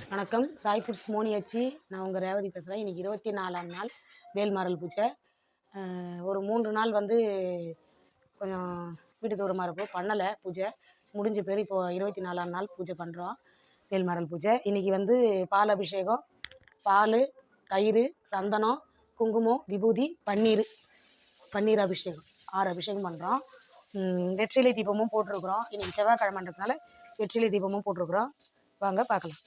வணக்கம். சாய் ஃபுட்ஸ் அச்சி. நான் உங்கள் ரேவதி பேசுகிறேன் இன்றைக்கி இருபத்தி நாலாம் நாள் வேல்மாரல் பூஜை. ஒரு மூன்று நாள் வந்து கொஞ்சம் வீட்டு தூரமாக இருப்போம் பண்ணலை பூஜை. முடிஞ்ச பேர் இப்போது இருபத்தி நாலாம் நாள் பூஜை பண்ணுறோம் வேல்மாரல் பூஜை. இன்றைக்கி வந்து பால் அபிஷேகம். பால் தயிர் சந்தனம் குங்குமம் விபூதி பன்னீர். பன்னீர் அபிஷேகம். ஆறு அபிஷேகம் பண்ணுறோம் வெற்றிலை தீபமும் போட்டிருக்கிறோம். இன்றைக்கி செவ்வாய்க்கிழமைன்றதுனால வெற்றிலை தீபமும் போட்டிருக்கிறோம். வாங்க பார்க்கலாம்.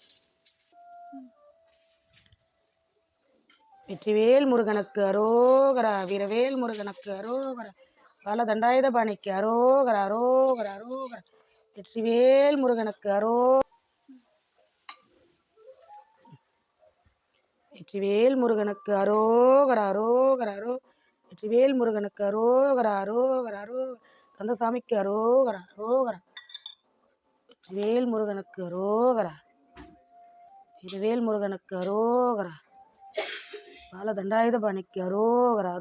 வெற்றிவேல் முருகனுக்கு அரோகரா வீரவேல் முருகனுக்கு அரோகரா பல தண்டாயுத பாணிக்கு அரோகரா அரோகரா அரோகரா வெற்றிவேல் முருகனுக்கு அரோ வெற்றிவேல் முருகனுக்கு அரோகரா அரோகர அரோ வெற்றிவேல் முருகனுக்கு அரோகரா அரோகர அரோ கந்தசாமிக்கு அரோகர அரோகர வெற்றிவேல் முருகனுக்கு அரோகரா வீரவேல் முருகனுக்கு அரோகரா. பால தண்டாயுத பாணிக்கு அரோகரா.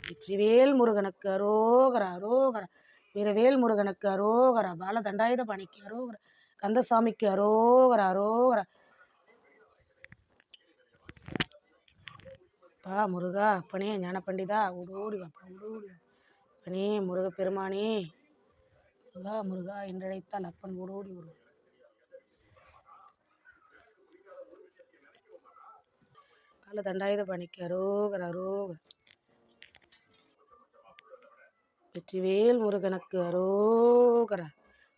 வெற்றிவேல் முருகனுக்கு அரோகரா அரோகரா. வீரவேல் முருகனுக்கு அரோகரா பால தண்டாயுத பாணிக்கு அரோகரா. கந்தசாமிக்கு அரோகரா அரோகரா. பா முருகா அப்பனே ஞான பண்டிதா ஓடோடி வாப்பா ஓடோடி அப்பனே முருக பெருமானே முருகா முருகா என்றழைத்தால் அப்பன் ஓடோடி வருவான். கால தண்டாயுத பணிக்கு அரோகர் அரோகர். வெற்றிவேல் முருகனுக்கு அரோகரா.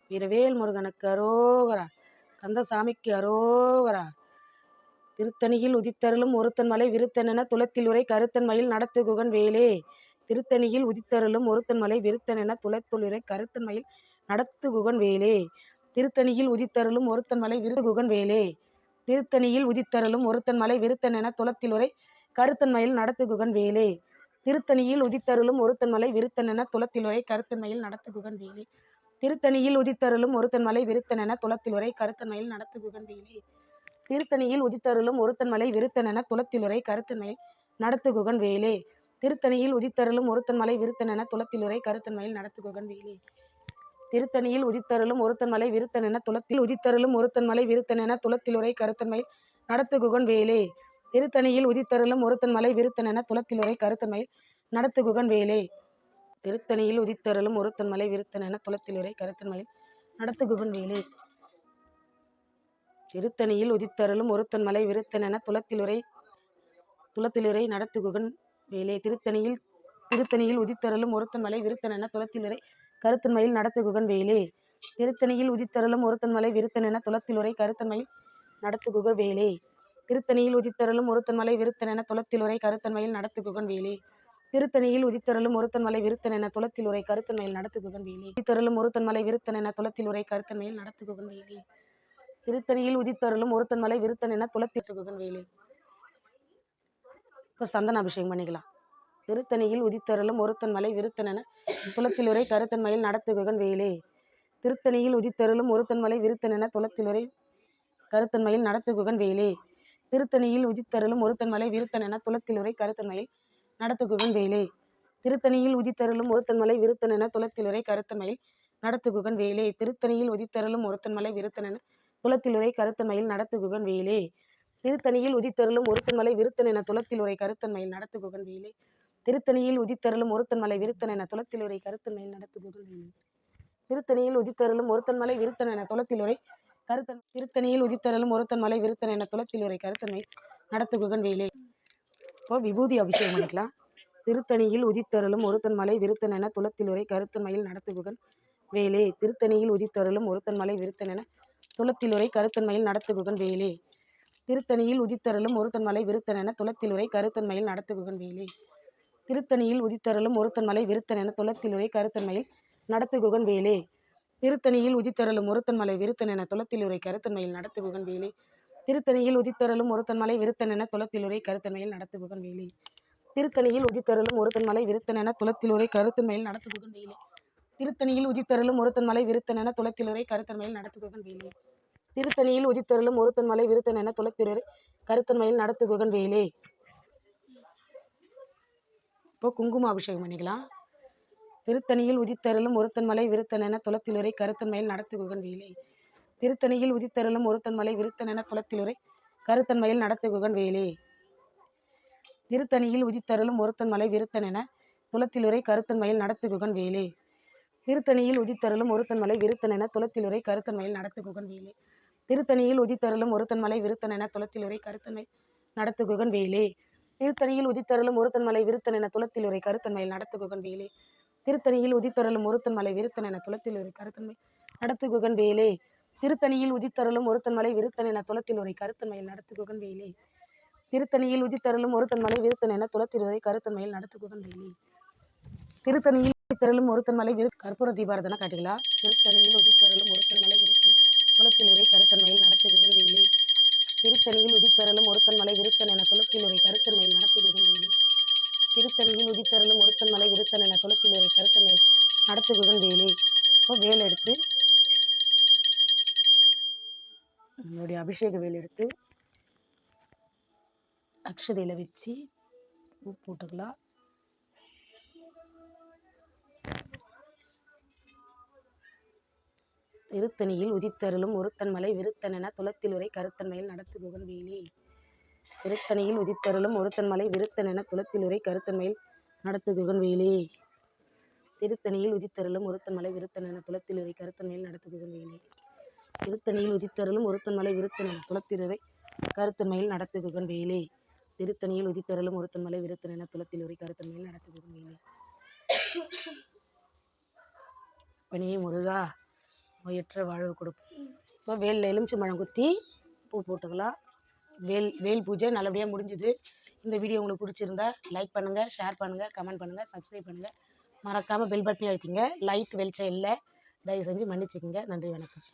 வீரவேல் முருகனுக்கு அரோகரா. கந்தசாமிக்கு அரோகரா. திருத்தணியில் உதித்தருளும் ஒருத்தன் மலை விருத்தனென துளத்தில் உரை கருத்தன் மயில் நடத்து குகன் வேலே. திருத்தணியில் உதித்தருளும் ஒருத்தன் மலை விருத்தனென துளத்துளுரை கருத்தன் மயில் நடத்து குகன் வேலே. திருத்தணியில் உதித்தருளும் ஒருத்தன் மலை விருது குகன் வேலே. திருத்தணியில் உதித்தருளும் ஒருத்தன் மலை விருத்தனென துளத்திலுரை கருத்தன்மையில் நடத்துகுகன் வேலே. திருத்தணியில் உதித்தருளும் ஒருத்தன் மலை விருத்தனென துளத்திலுரை கருத்தன்மையில் நடத்து குகன் வேலே. திருத்தணியில் உதித்தருளும் ஒருத்தன் மலை விருத்தனென துளத்திலுரை கருத்தன்மையில் நடத்து குகன் வேலே. திருத்தணியில் உதித்தருளும் ஒருத்தன் மலை விருத்தனென துளத்திலுரை கருத்தன்மையில் நடத்துகுகன் வேலே. திருத்தணியில் உதித்தருளும் ஒருத்தன் மலை விருத்தனென துளத்திலுரை கருத்தன்மையில் நடத்துகுகன் வேலே. திருத்தணியில் உதித்தருளும் ஒருத்தன் மலை விருத்தனென துளத்தில் உதித்தருளும் ஒருத்தன் மலை விருத்தனென துளத்திலுரை கருத்தன்மை நடத்து குகன் வேலே. திருத்தணியில் உதித்தருளும் ஒருத்தன் மலை விருத்தனென துளத்திலுரை கருத்தன்மை நடத்து குகன் வேலே. திருத்தணியில் உதித்தருளும் ஒருத்தன் மலை விருத்தனென துளத்திலுரை கருத்தன்மை நடத்து குகன் வேலே. திருத்தணியில் உதித்தருளும் ஒருத்தன் மலை விருத்தனென துளத்திலுரை துளத்திலுரை நடத்து குகன் வேலே. திருத்தணியில் திருத்தணியில் உதித்தருளும் ஒருத்தன் மலை விருத்தனென துளத்திலுரை கருத்தன்மையில் நடத்து குகன் வேலே திருத்தணியில் உதித்தருளும் ஒருத்தன் மலை விருத்தனென துளத்திலுரை கருத்தன்மையில் நடத்து குகன் வேலே திருத்தணியில் உதித்தருளும் ஒருத்தன் மலை விருத்தனென துளத்திலுரை கருத்தன்மையில் நடத்து குகன் திருத்தணியில் உதித்தருளும் ஒருத்தன் மலை விருத்தனென துளத்திலுரை கருத்தன்மையில் நடத்து குகன் உதித்தருளும் ஒருத்தன் மலை விருத்தனென துளத்திலுரை கருத்தன்மையில் நடத்து குகன் திருத்தணியில் உதித்தருளும் ஒருத்தன் மலை விருத்தனென துளத்திட்டு குகன் இப்போ சந்தன அபிஷேகம் பண்ணிக்கலாம். திருத்தணியில் உதித்தருளும் ஒருத்தன் மலை விருத்தனென துளத்திலுரை கருத்தன்மையில் நடத்து குகன் வேலே திருத்தணியில் உதித்தருளும் ஒருத்தன் மலை விருத்தனென துளத்திலுரை கருத்தன்மையில் நடத்துகுகன் வேலே திருத்தணியில் உதித்தருளும் ஒருத்தன் மலை விருத்தனென துளத்திலுரை கருத்தன்மையில் நடத்து குகன் வேலே திருத்தணியில் உதித்தருளும் ஒருத்தன் மலை விருத்தனென துளத்திலுரை கருத்தன்மையில் நடத்து குகன் வேலே திருத்தணியில் உதித்தருளும் ஒருத்தன் மலை விருத்தனென துளத்திலுரை கருத்தன்மையில் நடத்துகுகன் வேலே திருத்தணியில் உதித்தருளும் ஒருத்தன் மலை விருத்தனென துளத்திலுரை கருத்தன்மையில் நடத்துகுகன் வேலை வேலே திருத்தணியில் உதித்தருளும் ஒருத்தன் மலை என துளத்திலுரை கருத்தன்மையில் நடத்து குகன் வேலே திருத்தணியில் உதித்தருளும் ஒருத்தன் மலை துளத்தில் துளத்திலுரை கருத்தன் திருத்தணியில் உதித்தருளும் ஒருத்தன் மலை விருத்தனென துளத்திலுரை கருத்தன்மை நடத்து குகன் வேலே இப்போ விபூதி அபிஷேகம் பண்ணிக்கலாம். திருத்தணியில் உதித்தருளும் ஒருத்தன் மலை விருத்தனென துளத்திலுரை கருத்தன்மையில் நடத்து குகன் வேலே திருத்தணியில் உதித்தருளும் ஒருத்தன் மலை விருத்தனென துளத்திலுரை கருத்தன்மையில் நடத்து குகன் வேலே திருத்தணியில் உதித்தருளும் ஒருத்தன் மலை விருத்தனென துளத்திலுரை கருத்தன்மையில் நடத்து குகன் வேலே திருத்தணியில் உதித்தருளும் ஒருத்தன் மலை விருத்தன் என துளத்திலுரை கருத்தன்மையில் நடத்துகுகன் வேலே. திருத்தணியில் உதித்தருளும் ஒருத்தன் மலை விருத்தன் என துளத்திலுரை கருத்தன்மையில் நடத்துகுகன் வேலே. திருத்தணியில் உதித்தருளும் ஒருத்தன் மலை விருத்தன் என துளத்திலுரை கருத்தன்மையில் நடத்துகுகன் வேலே. திருத்தணியில் உதித்தருளும் ஒருத்தன் மலை விருத்தனென துளத்திலுரை கருத்தன்மையில் நடத்துகுகன் வேலே. திருத்தணியில் உதித்தருளும் ஒருத்தன் மலை விருத்தனென துளத்திலுரை கருத்தன்மையில் நடத்துகுகன் வேலே. திருத்தணியில் உதித்தருளும் ஒருத்தன் மலை விருத்தன் என துளத்திலுரை கருத்தன்மையில் நடத்து குகன் வேலே. இப்போ குங்கும அபிஷேகம் பண்ணிக்கலாம். திருத்தணியில் உதித்தருளும் ஒருத்தன் மலை விருத்தனென துளத்திலுரை கருத்தன்மையில் நடத்து குகன் திருத்தணியில் உதித்தருளும் ஒருத்தன் மலை விருத்தனென துளத்திலுரை கருத்தன்மையில் நடத்துகுகன் வேலே திருத்தணியில் உதித்தருளும் ஒருத்தன் மலை விருத்தனென துளத்திலுரை கருத்தன்மையில் நடத்துகுகன் வேலே திருத்தணியில் உதித்தருளும் ஒருத்தன் மலை விருத்தனென துளத்திலுரை கருத்தன்மையில் நடத்துகுகன் வேலே திருத்தணியில் உதித்தருளும் ஒருத்தன் மலை விருத்தனென துளத்திலுரை கருத்தன்மை நடத்துகுகன் வேலே திருத்தணியில் உதித்தருளும் ஒருத்தன் மலை விருத்தன் என துளத்தில் துளத்திலுரை கருத்தன்மையில் நடத்து வேலே திருத்தணியில் உதித்தருளும் ஒருத்தன் மலை விருத்தனென துளத்திலுரை கருத்தன்மை. நடத்து வேலே திருத்தணியில் உதித்தருளும் ஒருத்தன் மலை விருத்தன் என துளத்தில் துளத்திலுரை கருத்தன்மையில் நடத்து வேலே திருத்தணியில் உதித்தருளும் ஒருத்தன் மலை விருத்தன் என துளத்தில் துளத்திலுரை கருத்தன்மையில் நடத்து வேலே திருத்தணியில் உதித்தருளும் ஒருத்தன் மலை விரு கற்பூர தீபாரதனை காட்டுகளா திருத்தணியில் உதித்தருளும் ஒருத்தன் மலை விருத்தன் துளத்திலுரை கருத்தன்மையில் நடத்து வேலே திருத்தணியில் உதித்தரலும் ஒருத்தன் மலை விருத்தன் என துளத்திலுரை கருத்தன்மையில் நடத்தி வேலே திருத்தணியில் உதித்தரலும் ஒருத்தன் மலை விருத்தன் என துளத்திலுரை கருத்தன்மையில் நடத்துகுகன் வேலே இப்போ வேல் எடுத்து நம்மளுடைய அபிஷேக வேல் எடுத்து அக்ஷதையில் வச்சு பூ போட்டுக்கலாம். திருத்தணியில் உதித்தருளும் ஒருத்தன் மலை விருத்தனென துளத்திலுரை கருத்தன்மையில் நடத்துகுகன் வேலே திருத்தணியில் உதித்தருளும் ஒருத்தன் மலை விருத்தனென துளத்திலுரை கருத்தன்மையில் நடத்துகுகன் வேலே திருத்தணியில் உதித்தருளும் ஒருத்தன் மலை விருத்தனென துளத்திலுரை கருத்தன்மையில் நடத்துகுகன் வேலே திருத்தணியில் உதித்தருளும் ஒருத்தன் மலை விருத்தனென துளத்திலுரை கருத்தன்மையில் நடத்துகுகன் வேலே திருத்தணியில் உதித்தருளும் ஒருத்தன் மலை விருத்தனென துளத்திலுரை கருத்தன்மையில் நடத்துகுகன் வேலே பணியே முருகா. நோயற்ற வாழ்வு கொடுப்போம் இப்போ வேலில் மழை குத்தி பூ போட்டுக்கலாம். வேல் வேல் பூஜை நல்லபடியாக முடிஞ்சுது. இந்த வீடியோ உங்களுக்கு பிடிச்சிருந்தா லைக் பண்ணுங்கள் ஷேர் பண்ணுங்கள் கமெண்ட் பண்ணுங்கள் சப்ஸ்கிரைப் பண்ணுங்கள் மறக்காமல் பெல் பட்டனை அழுத்திங்க. லைட் வெளிச்சம் இல்லை. தயவு செஞ்சு மன்னிச்சுக்கோங்க. நன்றி வணக்கம்.